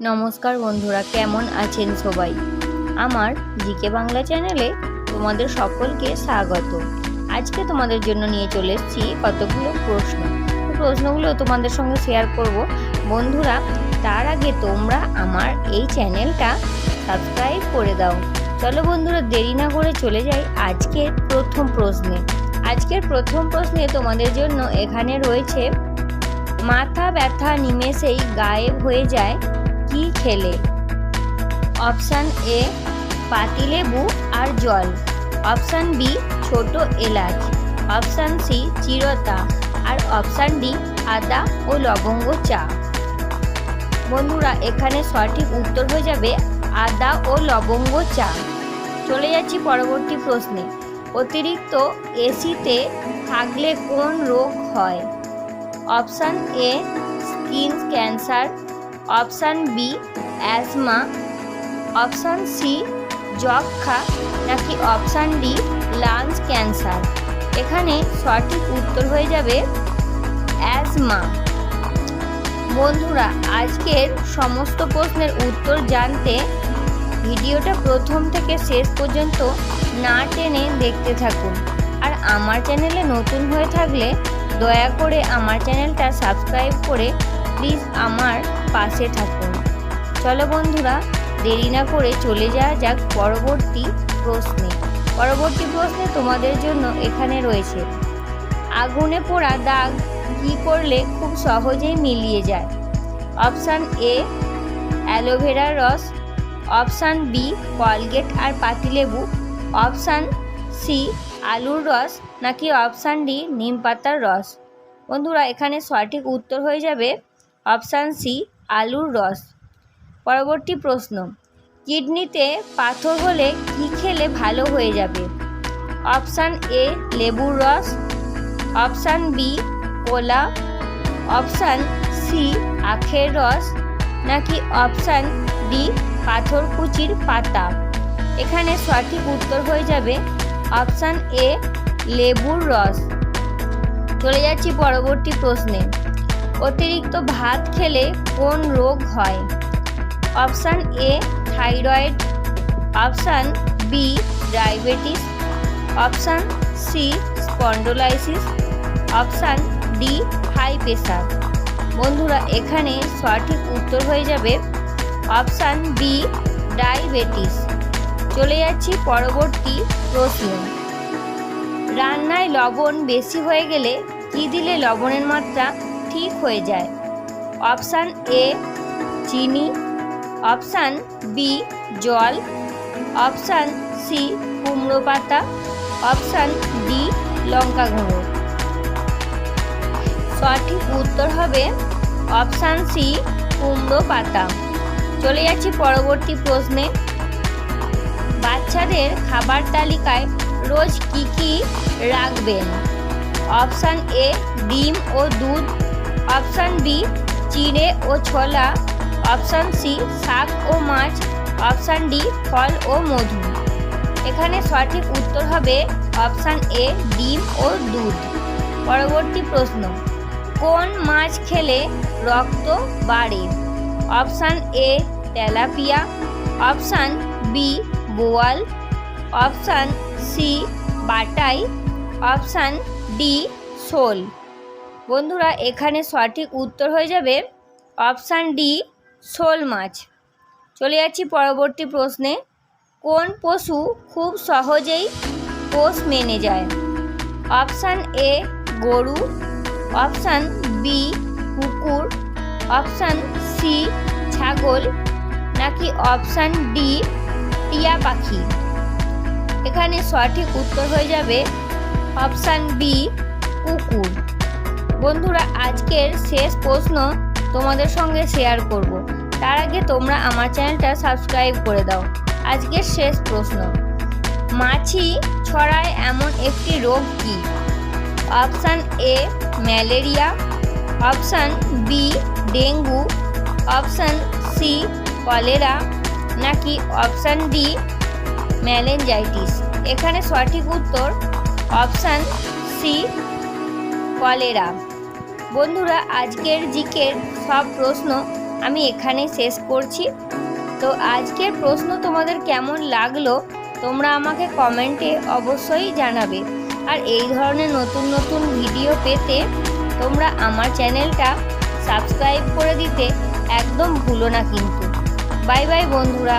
নমস্কার বন্ধুরা, কেমন আছেন সবাই? আমার জিকে বাংলা চ্যানেলে তোমাদের সকলকে স্বাগত। আজকে তোমাদের জন্য নিয়ে চলে এসেছি কতগুলো প্রশ্ন। প্রশ্নগুলো তোমাদের সঙ্গে শেয়ার করব। বন্ধুরা, তার আগে তোমরা আমার এই চ্যানেলটা সাবস্ক্রাইব করে দাও। চলো বন্ধুরা, দেরি না করে চলে যাই আজকের প্রথম প্রশ্নে। আজকের প্রথম প্রশ্নে তোমাদের জন্য এখানে রয়েছে, মাথা ব্যথা নিমেষেই গায়েব হয়ে যায় কি খেলে। অপশান এ পাতিলেবু আর জল। অপশান বি ছোট এলাচ। অপশান সি চিরতা। আর অপশান ডি আদা ও লবঙ্গ চা। বন্ধুরা, এখানে সঠিক উত্তর হয়ে যাবে আদা ও লবঙ্গ চা। চলে যাচ্ছি পরবর্তী প্রশ্নে। অতিরিক্ত এসিতে থাকলে কোন রোগ হয়? Option A skin cancer option B asthma option C যক্ষা নাকি অপশান ডি, লাংস ক্যান্সার। এখানে সঠিক উত্তর হয়ে যাবে অ্যাজমা বন্ধুরা, আজকের সমস্ত প্রশ্নের উত্তর জানতে ভিডিওটা প্রথম থেকে শেষ পর্যন্ত না টেনে দেখতে থাকুন। আর আমার চ্যানেলে নতুন হয়ে থাকলে দয়া করে আমার চ্যানেলটা সাবস্ক্রাইব করে প্লিজ আমার পাশে থাকুন। চলো বন্ধুরা, দেরি না করে চলে যাওয়া যাক পরবর্তী প্রশ্নে। পরবর্তী প্রশ্নে তোমাদের জন্য এখানে রয়েছে, আগুনে পোড়া দাগ কী করলে খুব সহজেই মিলিয়ে যায়? অপশান এ অ্যালোভেরার রস। অপশান বি, কলগেট আর পাতিলেবু। অপশান সি, আলুর রস নাকি অপশান ডি, নিম পাতার রস? বন্ধুরা, এখানে সঠিক উত্তর হয়ে যাবে অপশান সি আলুর রস। পরবর্তী প্রশ্ন, কিডনিতে পাথর হলে কী খেলে ভালো হয়ে যাবে? অপশান এ, লেবুর রস। Option B, cola. Option C, আখের রস। নাকি অপশান ডি পাথরকুচির পাতা? এখানে সঠিক উত্তর হয়ে যাবে অপশান এ, লেবুর রস। চলে যাচ্ছি পরবর্তী প্রশ্নে। অতিরিক্ত ভাত খেলে কোন রোগ হয়? Option A, thyroid. Option B, diabetes. Option C, spondylosis. Option D, high pressure বন্ধুরা, এখানে সঠিক উত্তর হয়ে যাবে অপশান বি, ডায়াবেটিস। চলে যাচ্ছি পরবর্তী প্রশ্ন। রান্নায় লবণ বেশি হয়ে গেলে কী দিলে লবণের মাত্রা ঠিক হয়ে যায়। অপশান এ চিনি। অপশান বি জল। অপশান সি কুমড়ো পাতা। অপশান ডি লঙ্কা গুঁড়ো। সঠিক উত্তর হবে অপশান সি কুমড়ো পাতা। চলে যাচ্ছি পরবর্তী প্রশ্নে। বাচ্চাদের খাবার তালিকায় রোজ কি কি রাখবেন? অপশান এ ডিম ও দুধ। অপশান বি চিড়ে ও ছোলা। অপশান সি শাক ও মাছ। অপশান ডি ফল ও মধু। এখানে সঠিক উত্তর হবে অপশান এ ডিম ও দুধ। পরবর্তী প্রশ্ন, কোন মাছ খেলে রক্ত বাড়ে? Option A tilapia. Option B বোয়াল। অপশান সি বাটাই। অপশান ডি শোল। বন্ধুরা, এখানে সঠিক উত্তর হয়ে যাবে অপশান ডি, শোল মাছ। চলে যাচ্ছি পরবর্তী প্রশ্নে। কোন পশু খুব সহজেই পোষ মেনে যায়? অপশান এ, গরু। অপশান বি, কুকুর। অপশান সি, ছাগল। নাকি অপশান ডি, টিয়া পাখি? এখানে সঠিক উত্তর হয়ে যাবে অপশান বি, কুকুর। বন্ধুরা, আজকের শেষ প্রশ্ন তোমাদের সঙ্গে শেয়ার করব। তার আগে তোমরা আমার চ্যানেলটা সাবস্ক্রাইব করে দাও। আজকের শেষ প্রশ্ন। মাছি ছড়ায় এমন একটি রোগ কি? Option A malaria. Option B dengue. Option C cholera. নাকি অপশান ডি ম্যালেঞ্জাইটিস এখানে সঠিক উত্তর অপশান সি কলেরা। বন্ধুরা, আজকের জিকের সব প্রশ্ন আমি এখানেই শেষ করছি। তো আজকের প্রশ্ন তোমাদের কেমন লাগল, তোমরা আমাকে কমেন্টে অবশ্যই জানাবে। আর এই ধরনের নতুন নতুন ভিডিও পেতে তোমরা আমার চ্যানেলটা সাবস্ক্রাইব করে দিতে একদম ভুলো না কিন্তু। বাই বাই বন্ধুরা।